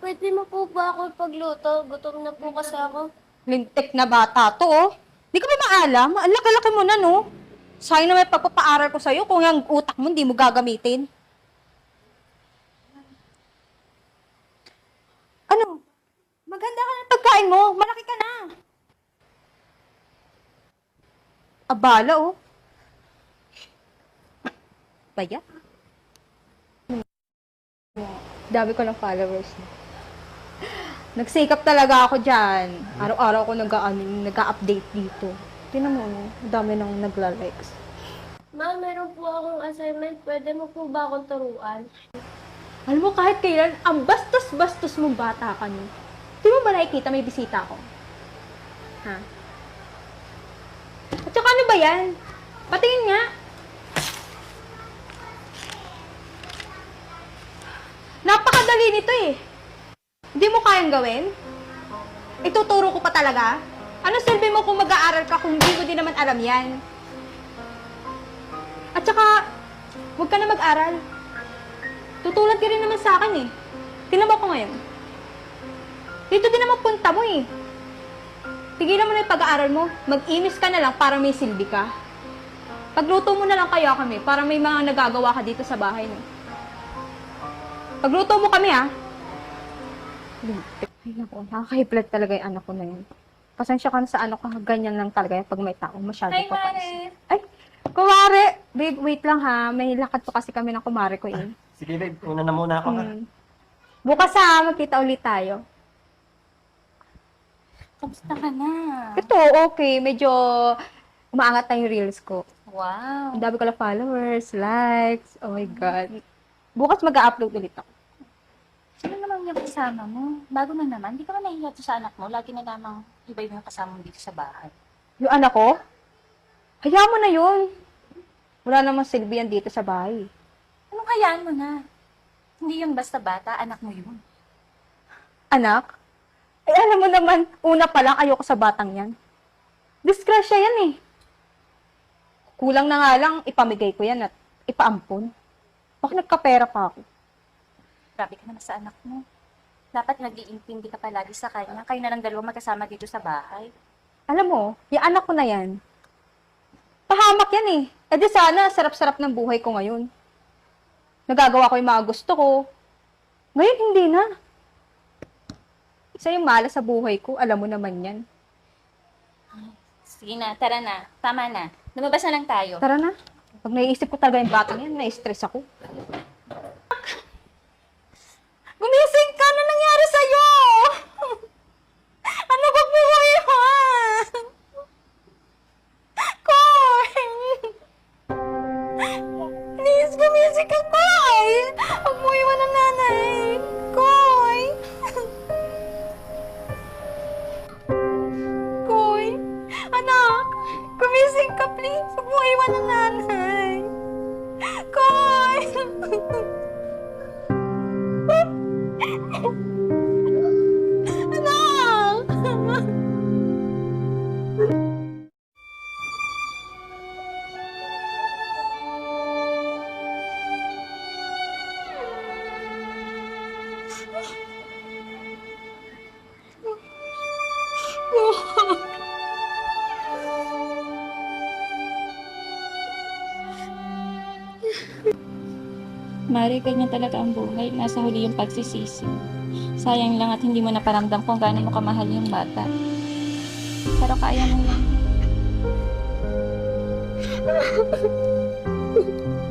pwede mo po ba ako pagluto? Gutom na po kasi ako. Lintik na bata to, oh. Di ka ba maalam? Ang laki-laki mo na, no? Sayang na may pagpapaaral ko sa'yo kung yung utak mo hindi mo gagamitin. Ano? Maganda ka ng pagkain mo. Malaki ka na. Abala, oh. Baya? Dami ko ng followers. Nagsikap talaga ako dyan. Araw-araw ko nag nag-update dito. Tingnan mo, dami nang nagla-likes. Ma, meron po akong assignment. Pwede mo po ba akong turuan? Alam mo, kahit kailan, ang bastos-bastos mong bata ka no. Di mo ba nakikita may bisita ko? Ha? At saka ano ba yan? Patingin nga. Napakadali nito eh. Hindi mo kayang gawin? Ituturo ko pa talaga? Ano silbi mo kung mag-aaral ka kung hindi mo din naman alam yan? At saka, huwag ka na mag-aral. Tutulad ka rin naman sa akin eh. Tinan mo ko ngayon. Dito din naman punta mo eh. Tigilan mo na yung pag-aaral mo. Mag-imis ka na lang para may silbi ka. Pagluto mo na lang kaya kami para may mga nagagawa ka dito sa bahay no. Pagluto mo kami ah. Ay naku, nakaka-high talaga yung anak ko na yun. Pasensya ka na sa ano ka, ganyan lang talaga yan pag may tao masyado Hi, pa Mare! Ay, kumare! Babe, wait lang ha. May lakad po kasi kami ng kumare ko eh. Sige babe, una na muna ako ha. Hmm. Bukas ha, magkita ulit tayo. Kamusta ka na? Ito, okay. Medyo umaangat na yung reels ko. Wow. Ang dami ko na followers, likes. Oh my God. Bukas mag-upload ulit ako. Sino naman yung kasama mo? Bago na naman. Di ka ba nahiya to sa anak mo? Lagi na lamang iba yung kasama mo dito sa bahay. Yung anak ko, hayaan mo na yun. Wala namang silbi yan dito sa bahay. Anong hayaan mo na? Hindi yung basta bata, anak mo yun. Anak? Eh, alam mo naman, una pa lang, ayoko sa batang yan. Disgrasya yan eh. Kulang na nga lang, ipamigay ko yan at ipaampon. Baka nagkapera pa ako. Grabe ka naman sa anak mo. Dapat nag-iintindi ka palagi sa kanya. Kayo na lang dalawa magkasama dito sa bahay. Alam mo, yung anak ko na yan, pahamak yan eh. E di sana, sarap-sarap ng buhay ko ngayon. Nagagawa ko yung mga gusto ko. Ngayon, hindi na. Isa yung malas sa buhay ko, alam mo naman yan. Sige na, tara na. Tama na. Lumabas na lang tayo. Tara na. Pag naiisip ko talaga yung batang yan, na-stress ako. Gumising ka! Ano nangyari sa'yo? ano ba buhay ha? Koy! Please, gumising ka, Koy! Huwag mo ang nanay. Koy! Koy! Anak! Gumising ka, please! Huwag mo ang nanay. Mari, ganyan talaga ang buhay. Nasa huli yung pagsisisi. Sayang lang at hindi mo naparamdam kung gaano mo kamahal yung bata. Pero kaya mo yan.